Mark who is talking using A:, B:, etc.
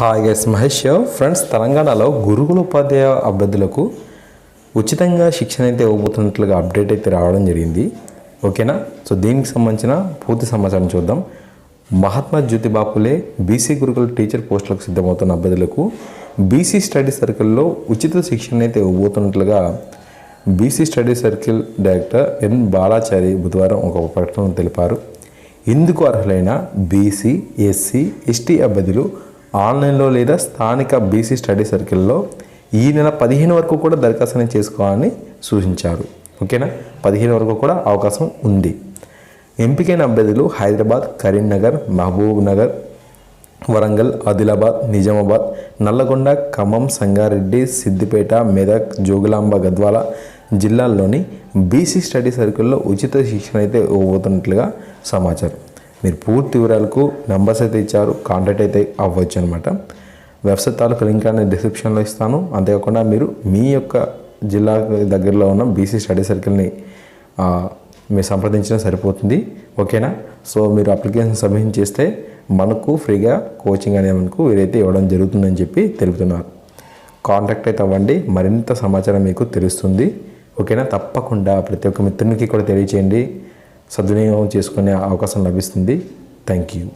A: Hi guys Mahesh friends తెలంగాణలో గురుకుల ఉపాధ్యాయ అభ్యర్థులకు ఉచితంగా శిక్షణ అయితే ఇవ్వబోతున్నట్లుగా అప్డేట్ అయితే రావడం జరిగింది. ఓకేనా సో దీనికి సంబంధించిన పూర్తి సమాచారం చూద్దాం. మహాత్మా జ్యోతిబాపులే బీసీ గురుకుల టీచర్ పోస్టులకు సిద్ధమవుతున్న అభ్యర్థులకు బీసీ స్టడీ సర్కిల్లో ఉచిత శిక్షణ అయితే ఇవ్వబోతున్నట్లుగా BC study circle director N Balachari బుధవారం ఒక ప్రకటన తెలిపారు. ఇందుకు అర్హులైన బీసీ ఎస్సీ ఎస్టీ అభ్యర్థులు ఆన్లైన్లో లేదా స్థానిక బీసీ స్టడీ సర్కిల్లో ఈ నెల పదిహేను వరకు కూడా దరఖాస్తుని చేసుకోవాలని సూచించారు. ఓకేనా? పదిహేను వరకు కూడా అవకాశం ఉంది. ఎంపికైన అభ్యర్థులు హైదరాబాద్ కరీంనగర్ మహబూబ్ నగర్ వరంగల్ ఆదిలాబాద్ నిజామాబాద్ నల్లగొండ ఖమ్మం సంగారెడ్డి సిద్దిపేట మెదక్ జోగులాంబ గద్వాల జిల్లాల్లోని బీసీ స్టడీ సర్కిల్లో ఉచిత శిక్షణ అయితే ఇవ్వబోతున్నట్లుగా సమాచారం. మీరు పూర్తి వివరాలకు నెంబర్స్ అయితే ఇచ్చారు కాంటాక్ట్ అయితే అవ్వచ్చు అనమాట వెబ్సైట్ తాలూకు లింక్ అనేది డిస్క్రిప్షన్లో ఇస్తాను. అంతేకాకుండా మీరు మీ యొక్క జిల్లా దగ్గరలో ఉన్న బీసీ స్టడీ సర్కిల్ని మీరు సంప్రదించినా సరిపోతుంది. ఓకేనా? సో మీరు అప్లికేషన్ సబ్మిట్ చేస్తే మనకు ఫ్రీగా కోచింగ్ అనేది మనకు వీరైతే ఇవ్వడం జరుగుతుందని చెప్పి తెలుపుతున్నారు. కాంటాక్ట్ అయితే అవ్వండి. మరింత సమాచారం మీకు తెలుస్తుంది. ఓకేనా? తప్పకుండా ప్రతి ఒక్క మిత్రునికి కూడా తెలియచేయండి. సద్వినియోగం చేసుకునే అవకాశం లభిస్తుంది. Thank you